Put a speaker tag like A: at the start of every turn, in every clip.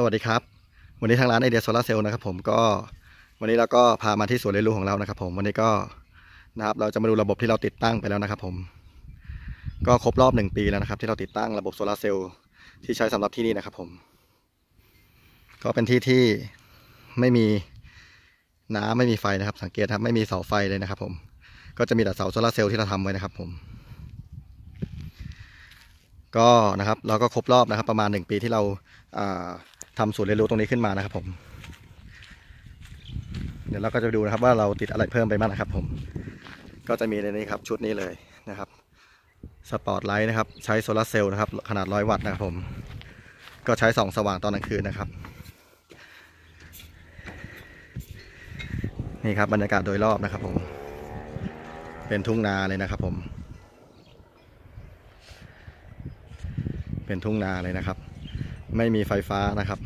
A: สวัสดีครับ วันนี้ทางร้านไอเดียโซลาเซลล์นะครับผมก็วันนี้เราก็พามาที่สวนเรียนรู้ของเรานะครับผมวันนี้ก็นะครับเราจะมาดูระบบที่เราติดตั้งไปแล้วนะครับผม ก็ครบรอบหนึ่งปีแล้วนะครับ ที่เราติดตั้งระบบโซลาเซลล์ที่ใช้สำหรับที่นี่นะครับผม ก็เป็นที่ที่ไม่มีน้ำไม่มีไฟนะครับ สังเกตครับไม่มีเสาไฟเลยนะครับ ผม ก็จะมีแต่เสาโซลาเซลล์ที่เราทำไว้นะครับ ผมก็นะครับเราก็ครบรอบนะครับประมาณหนึ่งปีที่เราอ่า ทำศูนย์เรียนรู้ตรงนี้ขึ้นมานะครับผม เดี๋ยวเราก็จะดูนะครับว่าเราติดอะไรเพิ่มไปบ้างนะครับ ผม ก็จะมีในนี้ครับชุดนี้เลยนะครับสปอตไลท์นะครับ ใช้โซลาร์เซลล์นะครับ ขนาดร้อยวัตต์นะครับผม ก็ใช้ส่องสว่างตอนกลางคืนนะครับ นี่ครับบรรยากาศโดยรอบนะครับผม เป็นทุ่งนาเลยนะครับผม เป็นทุ่งนาเลยนะครับ ไม่มีไฟฟ้านะครับ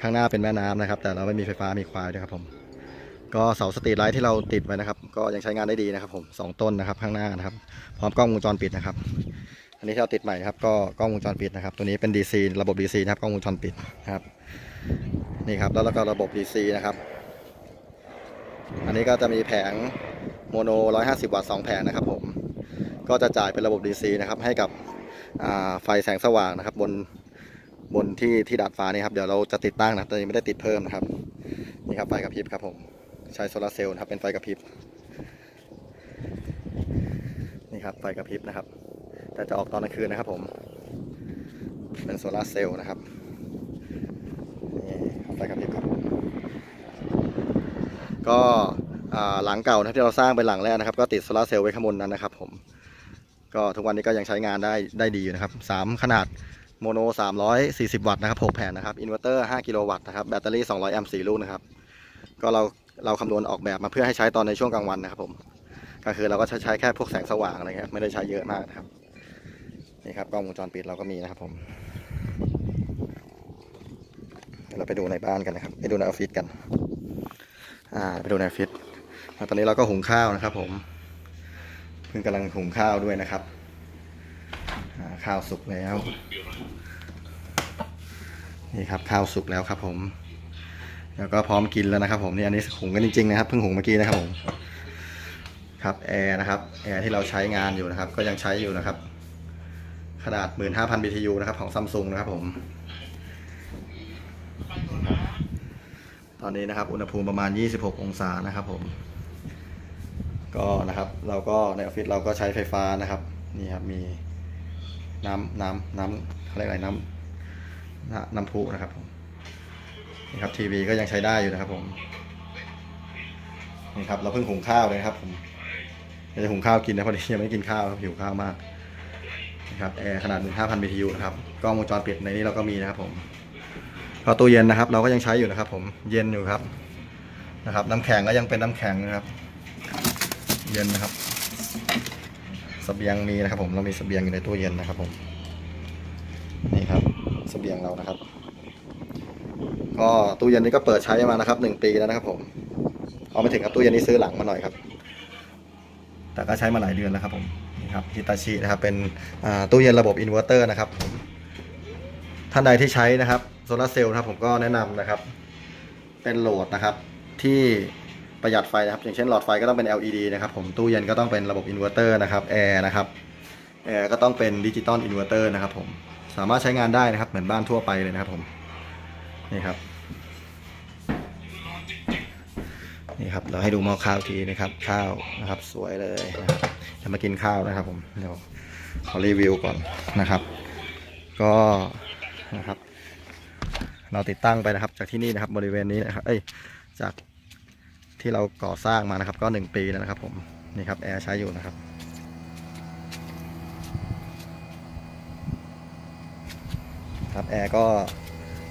A: ข้างหน้าเป็นแม่น้ำนะครับ แต่เราไม่มีไฟฟ้ามีควายด้วยครับผม ก็เสาสตรีทไลท์ที่เราติดไว้นะครับ ก็ยังใช้งานได้ดีนะครับผมสองต้นนะครับข้างหน้านะครับ พร้อมกล้องวงจรปิดนะครับ อันนี้ที่เราติดใหม่ครับ ก็กล้องวงจรปิดนะครับ ตัวนี้เป็น DC ระบบ DC นะครับกล้องวงจรปิดนะครับ นี่ครับ แล้วก็ระบบ DC นะครับ อันนี้ก็จะมีแผงโมโน 150 วัตต์2แผงนะครับ ผม ก็จะจ่ายเป็นระบบ DC นะครับ ให้กับไฟแสงสว่างนะครับบน บนที่ที่ดาดฟ้านี่ครับเดี๋ยวเราจะติดตั้งนะตอนนี้ไม่ได้ติดเพิ่มนะครับนี่ครับไฟกระพริบครับผมใช้โซลาร์เซลล์นะครับเป็นไฟกระพริบนี่ครับไฟกระพริบนะครับ แต่จะออกตอนกลางคืนนะครับผม เป็นโซลาร์เซลล์นะครับนี่ไฟกระพริบครับ ก็หลังเก่านะที่เราสร้างเป็นหลังแรกนะครับ ก็ติดโซลาร์เซลล์ไว้ข้างบนนั้นนะครับ ผม ก็ทุกวันนี้ก็ยังใช้งานได้ได้ดีอยู่นะครับสามขนาด โมโน 340 วัตต์นะครับ 6 แผ่นนะครับ อินเวอร์เตอร์ 5 กิโลวัตต์นะครับ แบตเตอรี่ 200 แอมป์ 4 ลูกนะครับ ก็เราเราคำนวณออกแบบมาเพื่อให้ใช้ตอนในช่วงกลางวันนะครับผม ก็คือเราก็ใช้ใช้แค่พวกแสงสว่างอะไรเงี้ย ไม่ได้ใช้เยอะมากนะครับ นี่ครับกล้องวงจรปิดเราก็มีนะครับผมเดี๋ยวเราไปดูในบ้านกันนะครับ ไปดูในออฟฟิศกัน อ่า ไปดูในออฟฟิศตอนนี้เราก็หุงข้าวนะครับ ผม เพิ่งกำลังหุงข้าวด้วยนะครับ ข้าวสุกแล้ว นี่ครับข้าวสุกแล้วครับผม แล้วก็พร้อมกินแล้วนะครับ ผมนี่อันนี้หุงกันจริงๆนะครับเพิ่งหุงเมื่อกี้นะครับผมครับแอร์นะครับแอร์ที่เราใช้งานอยู่นะครับ ก็ยังใช้อยู่นะครับ ขนาด 15,000 BTU นะครับของซัมซุงนะครับผม ตอนนี้นะครับ อุณหภูมิประมาณ 26 องศานะครับผม ก็นะครับเราก็ในออฟฟิศเราก็ใช้ไฟฟ้านะครับ นี่ครับมี น้ำน้ำน้ำเขาเรียกอะไรน้ำน้ำพุนะครับผมนี่ครับทีวีก็ยังใช้ได้อยู่นะครับผมนี่ครับเราเพิ่งหุงข้าวเลยครับผมจะหุงข้าวกินนะพอดียังไม่กินข้าวครับหิวข้าวมากนะครับแอร์ขนาด 15,000 BTU นะครับกล้องวงจรปิดในนี้เราก็มีนะครับผมพอตู้เย็นนะครับ เราก็ยังใช้อยู่นะครับ ผมเย็นอยู่ครับนะครับ น้ำแข็งก็ยังเป็นน้ำแข็งนะครับ เย็นนะครับ สเบียงมีนะครับ ผมเรามีสเบียงอยู่ในตู้เย็นนะครับผมนี่ครับสเบียงเรานะครับก็ตู้เย็นนี้ก็เปิดใช้มานะครับหนึ่งปีแล้วนะครับ ผมเอาไม่ถึงครับตู้เย็นนี้ซื้อหลังมาหน่อยครับ แต่ก็ใช้มาหลายเดือนแล้วครับผมนี่ครับฮิตาชินะครับเป็นตู้เย็นระบบอินเวอร์เตอร์นะครับท่านใดที่ใช้นะครับโซลาเซลล์นะครับผมก็แนะนำนะครับ เป็นโหลดนะครับที่ ประหยัดไฟนะครับ อย่างเช่นหลอดไฟก็ต้องเป็น LED นะครับผมตู้เย็นก็ต้องเป็นระบบอินเวอร์เตอร์นะครับแอร์นะครับแอร์ก็ต้องเป็นดิจิตอลอินเวอร์เตอร์นะครับผมสามารถใช้งานได้นะครับ เหมือนบ้านทั่วไปเลยนะครับผมนี่ครับนี่ครับเราให้ดูหม้อข้าวทีนะครับ ข้าวนะครับสวยเลยนะครับจะมากินข้าวนะครับผมเดี๋ยวขอรีวิวก่อนนะครับ ก็นะครับ เราติดตั้งไปนะครับ จากที่นี่นะครับบริเวณนี้นะครับเอ้ยจาก ที่เราก่อสร้างมานะครับ ก็หนึ่งปีแล้วนะครับผมนี่ครับแอร์ใช้อยู่นะครับครับแอร์ก็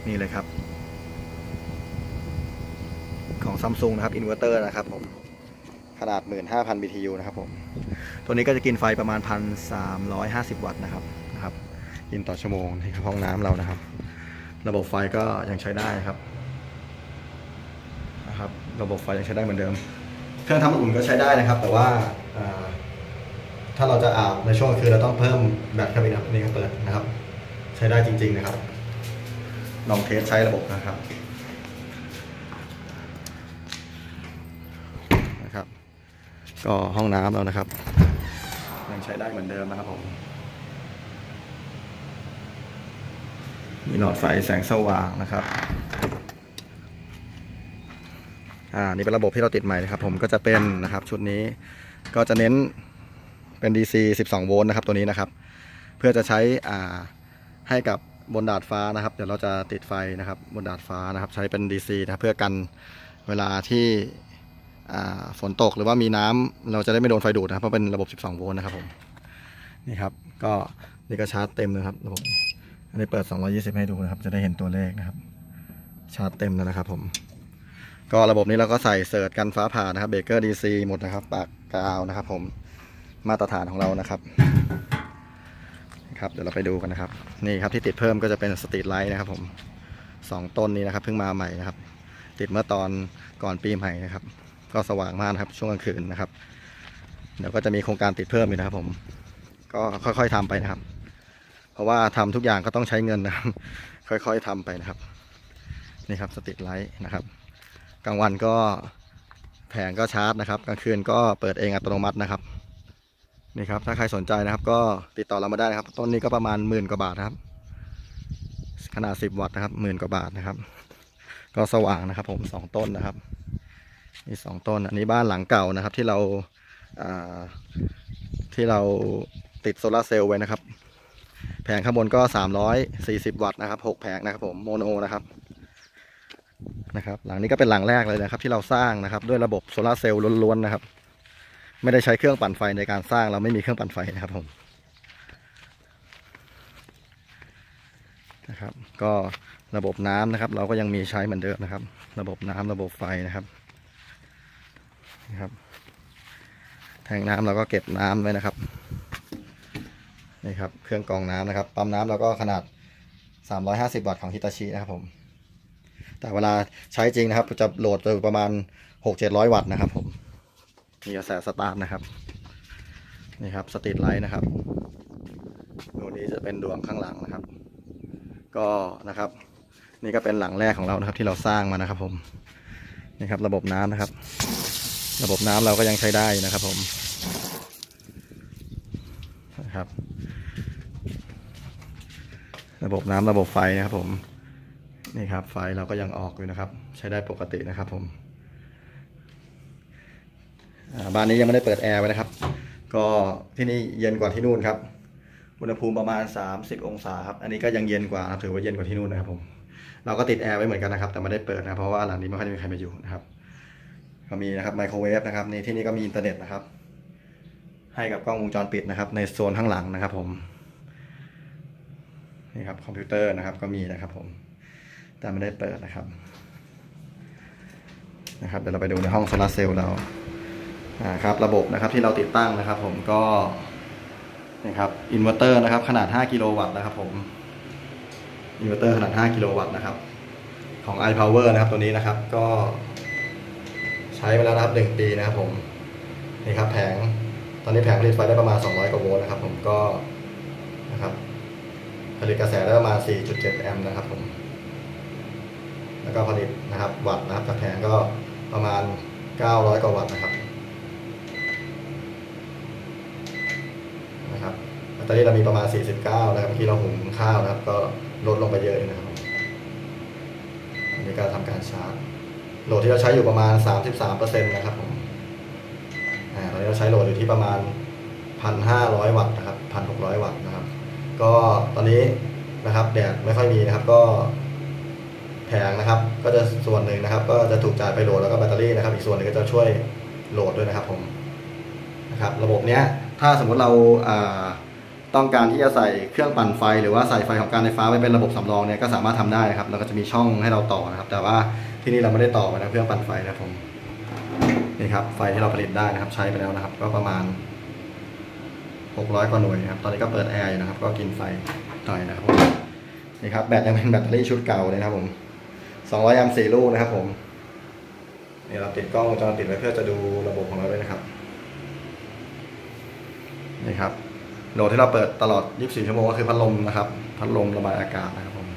A: นี่เลยครับ ของซัมซุงนะครับอินเวอร์เตอร์นะครับผมขนาด 15,000 BTU นะครับผมตัวนี้ก็จะกินไฟประมาณ 1,350 วัตต์นะครับนะครับกินต่อชั่วโมงที่ห้องน้ำเรานะครับ ระบบไฟก็ยังใช้ได้ครับ รับระบบไฟยังใช้ได้เหมือนเดิม เครื่องทำอุ่นก็ใช้ได้นะครับ แต่ว่าถ้าเราจะอาบในช่วงคืนเราต้องเพิ่มแบตเข้าไปนะครับนี่ก็เปิดนะครับ ใช้ได้จริง ๆนะครับ ลองเทสใช้ระบบนะครับนะครับ ก็ห้องน้ำแล้วนะครับ ยังใช้ได้เหมือนเดิมนะครับผมมีหลอดไฟแสงสว่างนะครับ อ่านี่เป็นระบบที่เราติดใหม่นะครับ ผมก็จะเป็นนะครับชุดนี้ก็จะเน้นเป็น DC 12 โวลต์นะครับตัวนี้นะครับ เพื่อจะใช้อ่าให้กับบนดาดฟ้านะครับ เดี๋ยวเราจะติดไฟนะครับ บนดาดฟ้านะครับ ใช้เป็น DC นะครับเพื่อกันเวลาที่อ่าฝนตกหรือว่ามีน้ำเราจะได้ไม่โดนไฟดูดนะครับเพราะเป็นระบบ 12 โวลต์นะครับผมนี่ครับก็นี่ก็ชาร์จเต็มนะครับระบบอันนี้เปิด 220 ให้ดูนะครับ จะได้เห็นตัวเลขนะครับ ชาร์จเต็มแล้วนะครับผม ก็ระบบนี้เราก็ใส่เสิร์ชกันฟ้าผ่านะครับเบเกอร์ดีซีหมดนะครับ ปากกาวนะครับผมมาตรฐานของเรานะครับครับเดี๋ยวเราไปดูกันนะครับ นี่ครับที่ติดเพิ่มก็จะเป็นสตรีทไลท์นะครับผมสองต้นนี้นะครับเพิ่งมาใหม่นะครับ ติดเมื่อตอนก่อนปีใหม่นะครับ ก็สว่างมากนะครับช่วงกลางคืนนะครับ เดี๋ยวก็จะมีโครงการติดเพิ่มอีกนะครับ ผม ก็ค่อยๆทำไปนะครับ เพราะว่าทำทุกอย่างก็ต้องใช้เงินนะครับ ค่อยๆทำไปนะครับ นี่ครับสตรีทไลท์นะครับ กลางวันก็แผงก็ชาร์จนะครับกลางคืนก็เปิดเองอัตโนมัตินะครับนี่ครับถ้าใครสนใจนะครับ ก็ติดต่อเรามาได้นะครับ ต้นนี้ก็ประมาณหมื่นกว่าบาทนะครับ ขนาด10วัตต์นะครับหมื่นกว่าบาทนะครับ ก็สว่างนะครับผมสองต้นนะครับนี่สองต้นอันนี้บ้านหลังเก่านะครับ ที่เราที่เราติดโซลาร์เซลล์ไว้นะครับ แผงข้างบนก็ 340 วัตต์นะครับ 6 แผงนะครับผมโมโนนะครับ นะครับหลังนี้ก็เป็นหลังแรกเลยนะครับ ที่เราสร้างนะครับ ด้วยระบบโซลาเซลล์ล้วนๆนะครับ ไม่ได้ใช้เครื่องปั่นไฟในการสร้างเราไม่มีเครื่องปั่นไฟนะครับผมนะครับ ก็ระบบน้ำนะครับ เราก็ยังมีใช้เหมือนเดิมนะครับ ระบบน้ำระบบไฟนะครับนะครับ แทงน้ำเราก็เก็บน้ำไว้นะครับนี่ครับเครื่องกรองน้ำนะครับปั๊มน้ำเราก็ขนาด 350 วัตต์ของฮิตาชินะครับผม แต่เวลาใช้จริงนะครับจะโหลดไปประมาณ 6-700 วัตต์นะครับ ผมมีกระแสสตาร์ทนะครับนี่ครับสตรีทไลท์นะครับดวงนี้จะเป็นดวงข้างหลังนะครับ ก็นะครับ นี่ก็เป็นหลังแรกของเรานะครับ ที่เราสร้างมานะครับ ผมนี่ครับ ระบบน้ำนะครับ ระบบน้ำเราก็ยังใช้ได้นะครับ ผมนะครับ ระบบน้ำระบบไฟนะครับ ผม นี่ครับไฟเราก็ยังออกอยู่นะครับ ใช้ได้ปกตินะครับผมบ้านนี้ยังไม่ได้เปิดแอร์ไว้นะครับ ก็ที่นี่เย็นกว่าที่นู่นครับอุณหภูมิประมาณ 30 องศาครับอันนี้ก็ยังเย็นกว่าถือว่าเย็นกว่าที่นู่นนะครับผมเราก็ติดแอร์ไว้เหมือนกันนะครับ แต่ไม่ได้เปิดนะเพราะว่าหลังนี้ไม่ค่อยมีใครมาอยู่นะครับ ก็มีนะครับไมโครเวฟนะครับในที่นี่ก็มีอินเทอร์เน็ตนะครับ ให้กับกล้องวงจรปิดนะครับ ในโซนข้างหลังนะครับผมนี่ครับคอมพิวเตอร์นะครับก็มีนะครับผม แต่ไม่ได้เปิดนะครับนะครับเดี๋ยวเราไปดูในห้องโซลาเซลล์เราอ่าครับระบบนะครับที่เราติดตั้งนะครับ ผมก็นะครับอินเวอร์เตอร์นะครับ ขนาด 5 กิโลวัตต์นะครับ ผมอินเวอร์เตอร์ขนาด 5 กิโลวัตต์นะครับ ของ iPower นะครับตัวนี้นะครับก็ใช้มาแล้วนะครับ 1 ปีนะครับผมนี่ครับแผงตอนนี้แผงผลิตไฟได้ประมาณ 200 กว่าโวลต์นะครับ ผมก็นะครับผลิตกระแสได้ประมาณ 4.7 แอมป์นะครับผม แล้วก็ผลิตนะครับวัตต์นะครับจากแผงก็ประมาณ 900 กว่าวัตต์นะครับนะครับตเตอรี่เรามีประมาณ 49 นะครับเมื่อกี้เราหุงข้าวนะครับ ก็ลดลงไปเยอะนะครับอันนี้ก็ทำการชาร์จโหลดที่เราใช้อยู่ประมาณ 33%นะครับผมอ่าตอนนี้เราใช้โหลดอยู่ที่ประมาณ 1,500 วัตต์นะครับ 1,600 วัตต์นะครับ ก็ตอนนี้นะครับแดดไม่ค่อยมีนะครับก็ แผงนะครับ ก็จะส่วนหนึ่งนะครับ ก็จะถูกจ่ายไปโหลดแล้วก็แบตเตอรี่นะครับ อีกส่วนหนึงก็จะช่วยโหลดด้วยนะครับผมนะครับ ระบบเนี้ยถ้าสมมุติเราต้องการที่จะใส่เครื่องปั่นไฟ หรือว่าใส่ไฟของการไฟฟ้าไว้เป็นระบบสำรองเนี่ยก็สามารถทำได้นะครับแล้วก็จะมีช่องให้เราต่อนะครับ แต่ว่าที่นี่เราไม่ได้ต่อไปนะเครื่องปั่นไฟนะผมนี่ครับไฟที่เราผลิตได้นะครับ ใช้ไปแล้วนะครับ ก็ประมาณ 600กว่าหน่วยนะครับ ตอนนี้ก็เปิดแอร์อยู่นะครับ ก็กินไฟหน่อยนะครับนี่ครับแบตยังเป็นแบตเตอรี่ชุดเก่าเลยนะครับผม 200แอมป์4ลูกนะครับผมนี่เราติดกล้องวงจรปิดไว้เพื่อจะดูระบบของเราด้วยนะครับนี่ครับโหลดที่เราเปิดตลอด 24 ชั่วโมงก็คือพัดลมนะครับ พัดลมระบายอากาศนะครับผม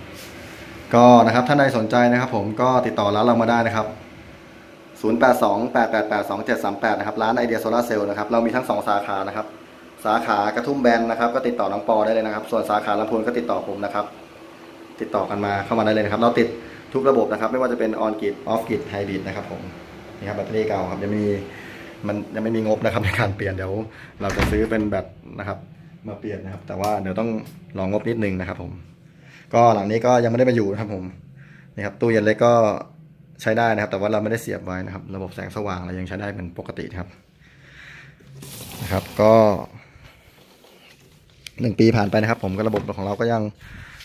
A: ก็นะครับท่านใดสนใจนะครับ ผมก็ติดต่อร้านเรามาได้นะครับ 0828882738 นะครับ ร้านไอเดียโซลาเซลล์นะครับ เรามีทั้ง 2 สาขานะครับ สาขากระทุ่มแบนนะครับ ก็ติดต่อน้องปอได้เลยนะครับ ส่วนสาขาลำพูนก็ติดต่อผมนะครับ ติดต่อกันมาเข้ามาได้เลยนะครับ เราติด ทุกระบบนะครับไม่ว่าจะเป็นออนกิดออฟกิดไฮบริดนะครับผมนี่ครับแบตเตอรี่เก่าครับยังมีมันยังไม่มีงบนะครับในการเปลี่ยนเดี๋ยว เราจะซื้อเป็นแบตนะครับมาเปลี่ยนนะครับ แต่ว่าเดี๋ยวต้องรองงบนิดนึงนะครับ ผม ก็หลังนี้ก็ยังไม่ได้มาอยู่นะครับผมนี่ครับตู้เย็นเล็กก็ใช้ได้นะครับ แต่ว่าเราไม่ได้เสียบไว้นะครับ ระบบแสงสว่างเรายังใช้ได้เป็นปกติครับนะครับ ก็หนึ่งปีผ่านไปนะครับ ผมก็ระบบของเราก็ยัง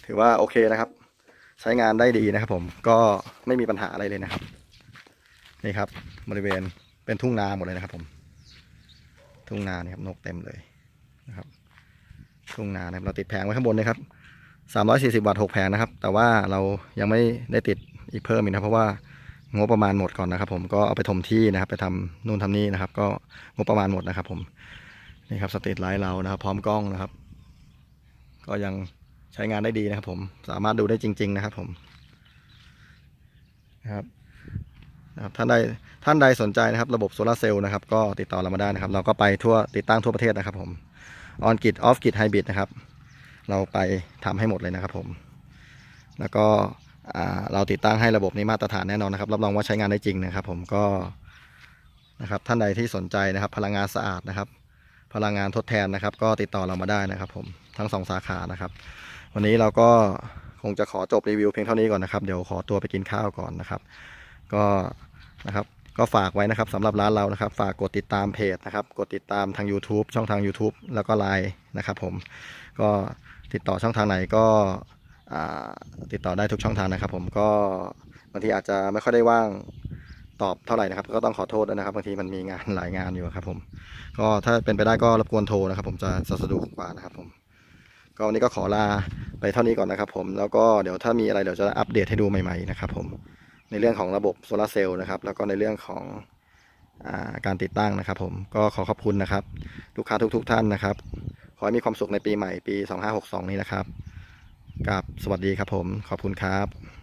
A: ถือว่าโอเคนะครับ ใช้งานได้ดีนะครับ ผมก็ไม่มีปัญหาอะไรเลยนะครับ นี่ครับ บริเวณเป็นทุ่งนาหมดเลยนะครับ ผม ทุ่งนาเนี่ยครับนกเต็มเลยนะครับ ทุ่งนานะครับเราติดแผงไว้ข้างบนนะครับ340วัตต์6แผงนะครับ แต่ว่าเรายังไม่ได้ติดอีกเพิ่มอีกนะเพราะว่างบประมาณหมดก่อนนะครับ ผมก็เอาไปถมที่นะครับ ไปทำนู่นทำนี่นะครับ ก็งบประมาณหมดนะครับ ผมนี่ครับสตรีทไลท์เรานะครับ พร้อมกล้องนะครับ ก็ยัง ใช้งานได้ดีนะครับผมสามารถดูได้จริง ๆ นะครับผมนะครับท่านใดท่านใดสนใจนะครับ ระบบโซลาร์เซลล์นะครับ ก็ติดต่อเรามาได้นะครับ เราก็ไปทั่วติดตั้งทั่วประเทศนะครับผมออนกิดออฟกิดไฮบริดนะครับ เราไปทำให้หมดเลยนะครับผม แล้วก็เราติดตั้งให้ระบบนี้มาตรฐานแน่นอนนะครับ รับรองว่าใช้งานได้จริงนะครับ ผมก็นะครับ ท่านใดที่สนใจนะครับ พลังงานสะอาดนะครับ พลังงานทดแทนนะครับ ก็ติดต่อเรามาได้นะครับ ผมทั้งสองสาขานะครับ วันนี้เราก็คงจะขอจบรีวิวเพียงเท่านี้ก่อนนะครับ เดี๋ยวขอตัวไปกินข้าวก่อนนะครับ ก็นะครับก็ฝากไว้นะครับสำหรับร้านเรานะครับ ฝากกดติดตามเพจนะครับ กดติดตามทาง YouTube ช่องทาง YouTube แล้วก็ไลน์นะครับผมก็ติดต่อช่องทางไหนก็ติดต่อได้ทุกช่องทางนะครับ ผมก็บางทีอาจจะไม่ค่อยได้ว่างตอบเท่าไหร่นะครับ ก็ต้องขอโทษด้วยนะครับบางทีมันมีงานหลายงานอยู่ครับผมก็ถ้าเป็นไปได้ก็รบกวนโทรนะครับ ผมจะสะดวกกว่านะครับผม ก็วันนี้ก็ขอลาไปเท่านี้ก่อนนะครับผมแล้วก็เดี๋ยวถ้ามีอะไรเดี๋ยวจะอัปเดตให้ดูใหม่ๆนะครับผมในเรื่องของระบบโซลาเซลล์นะครับแล้วก็ในเรื่องของอการติดตั้งนะครับผมก็ขอขอบคุณนะครับลูกค้าทุกๆทท่านนะครับ ขอให้มีความสุขในปีใหม่ปี 2562 นี้นะครับกับสวัสดีครับผมขอบคุณครับ